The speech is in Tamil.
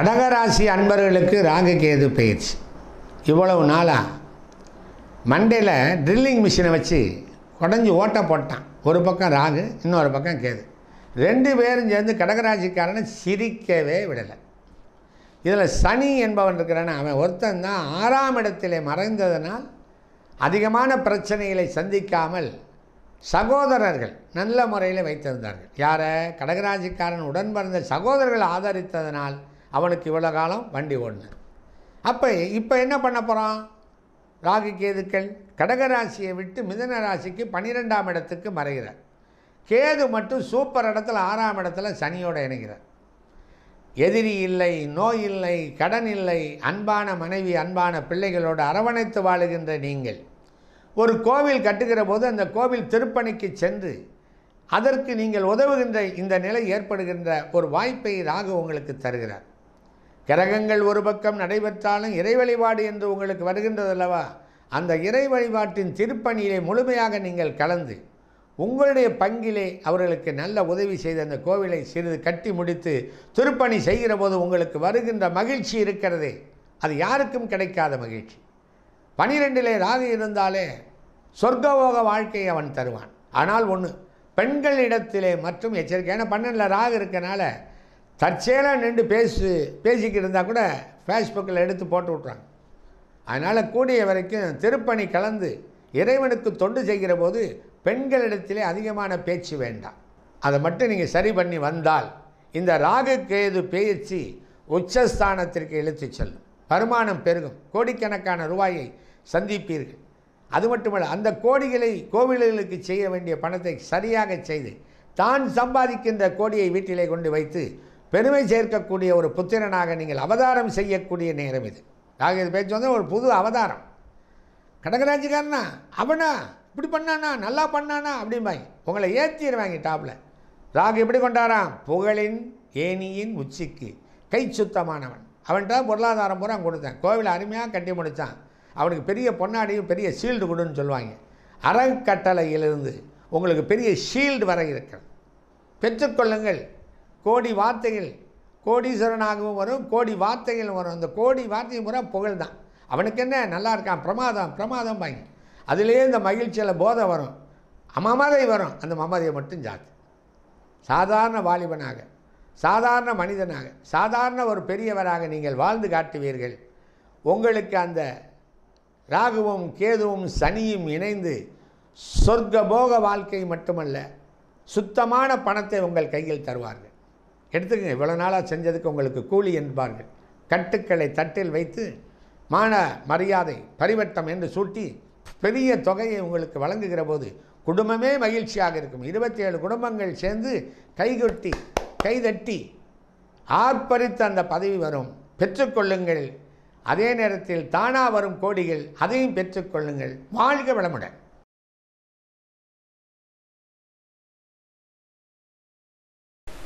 கடகராசி அன்பர்களுக்கு ராகு கேது பயிற்சி. இவ்வளவு நாளாக மண்டையில் ட்ரில்லிங் மிஷினை வச்சு குடஞ்சி ஓட்டை போட்டான். ஒரு பக்கம் ராகு இன்னொரு பக்கம் கேது. ரெண்டு பேரும் சேர்ந்து கடகராசிக்காரனை சிரிக்கவே விடலை. இதில் சனி என்பவன் இருக்கிறான? அவன் ஒருத்தன் தான் ஆறாம் இடத்திலே மறைந்ததனால் அதிகமான பிரச்சனைகளை சந்திக்காமல் சகோதரர்கள் நல்ல முறையில் வைத்திருந்தார்கள். யாரை? கடகராஜிக்காரன் உடன் பிறந்த சகோதரர்கள் ஆதரித்ததனால் அவனுக்கு இவ்வளோ காலம் வண்டி ஓடினார் அப்போ இப்போ என்ன பண்ண போகிறான்? ராகு கேதுக்கள் கடகராசியை விட்டு மிதன ராசிக்கு பன்னிரெண்டாம் இடத்துக்கு மறைகிறார். கேது மட்டும் சூப்பர் இடத்துல ஆறாம் இடத்துல சனியோடு இணைகிறார். எதிரி இல்லை நோய் இல்லை கடன் இல்லை அன்பான மனைவி அன்பான பிள்ளைகளோடு அரவணைத்து வாழுகின்ற நீங்கள். ஒரு கோவில் கட்டுகிற போது அந்த கோவில் திருப்பணிக்கு சென்று அதற்கு நீங்கள் உதவுகின்ற இந்த நிலை ஏற்படுகின்ற ஒரு வாய்ப்பை ராகு உங்களுக்கு தருகிறார். கிரகங்கள் ஒரு பக்கம் நடைபெற்றாலும் இறை வழிபாடு என்று உங்களுக்கு வருகின்றதல்லவா? அந்த இறை வழிபாட்டின் திருப்பணியிலே முழுமையாக நீங்கள் கலந்து உங்களுடைய பங்கிலே அவர்களுக்கு நல்ல உதவி செய்து அந்த கோவிலை சிறிது கட்டி முடித்து திருப்பணி செய்கிற போது உங்களுக்கு வருகின்ற மகிழ்ச்சி இருக்கிறதே. அது யாருக்கும் கிடைக்காத மகிழ்ச்சி. பனிரெண்டிலே ராகு இருந்தாலே சொர்க்கபோக வாழ்க்கையை அவன் தருவான். ஆனால் ஒன்று பெண்களிடத்திலே மற்றும் எச்சரிக்கை. ஏன்னா பன்னெண்டில் ராகு இருக்கனால தற்செயலாக நின்று பேசு பேசிக்கிட்டு இருந்தால் கூட ஃபேஸ்புக்கில் எடுத்து போட்டு விட்றாங்க அதனால் கூடிய வரைக்கும் திருப்பணி கலந்து இறைவனுக்கு தொண்டு செய்கிற போது பெண்களிடத்திலே அதிகமான பேச்சு வேண்டாம். அதை மட்டும் நீங்கள் சரி பண்ணி வந்தால் இந்த ராகு கேது பேச்சு உச்சஸ்தானத்திற்கு இழுத்து செல்லும். வருமானம் பெருகும். கோடிக்கணக்கான ரூபாயை சந்திப்பீர்கள். அது மட்டுமல்ல அந்த கோடிகளை கோவில்களுக்கு செய்ய வேண்டிய பணத்தை சரியாக செய்து தான் சம்பாதிக்கின்ற கோடியை வீட்டிலே கொண்டு வைத்து பெருமை சேர்க்கக்கூடிய ஒரு புத்திரனாக நீங்கள் அவதாரம் செய்யக்கூடிய நேரம் இது. ராகு இது பேச்சு வந்து ஒரு புது அவதாரம். கடகராஜிக்காரனா? அவனா? இப்படி பண்ணானா? நல்லா பண்ணானா? அப்படிம்பாங்க. உங்களை ஏற்றிடுவாங்க டாப்பில் ராகு எப்படி கொண்டாராம்? புகழின் ஏனியின் உச்சிக்கு. கை சுத்தமானவன். அவன்கிட்ட பொருளாதாரம் பூரா கொடுத்தேன். கோவிலை அருமையாக கட்டி முடித்தான் அவனுக்கு பெரிய பொன்னாடியும் பெரிய ஷீல்டு கொடுன்னு சொல்லுவாங்க. அறக்கட்டளையிலிருந்து உங்களுக்கு பெரிய ஷீல்டு வர இருக்கிறது. பெற்றுக்கொள்ளுங்கள். கோடி வார்த்தைகள் கோடீஸ்வரனாகவும் வரும் கோடி வார்த்தைகள் வரும். அந்த கோடி வார்த்தையும் பூரா புகழ் தான் அவனுக்கு என்ன? நல்லா இருக்கான். பிரமாதம் பிரமாதம் பாங்க அதுலேயே இந்த மகிழ்ச்சியில் போதை வரும். மமதை வரும். அந்த மமதையை மட்டும் ஜாத்து சாதாரண வாலிபனாக சாதாரண மனிதனாக சாதாரண ஒரு பெரியவராக நீங்கள் வாழ்ந்து காட்டுவீர்கள். உங்களுக்கு அந்த ராகுவும் கேதுவும் சனியும் இணைந்து சொர்க்க போக வாழ்க்கை மட்டுமல்ல சுத்தமான பணத்தை உங்கள் கையில் தருவார்கள். எடுத்துக்கங்க இவ்வளோ நாளாக செஞ்சதுக்கு உங்களுக்கு கூலி என்பார்கள். கட்டுக்களை தட்டில் வைத்து மான மரியாதை பரிவட்டம் என்று சூட்டி பெரிய தொகையை உங்களுக்கு வழங்குகிற போது குடும்பமே மகிழ்ச்சியாக இருக்கும். இருபத்தி ஏழு குடும்பங்கள் சேர்ந்து கைகொட்டி கைதட்டி ஆர்ப்பரித்து அந்த பதவி வரும். பெற்றுக்கொள்ளுங்கள் அதே நேரத்தில் தானா வரும் கோடிகள் அதையும் பெற்றுக்கொள்ளுங்கள் வாழ்க வளமுடன்.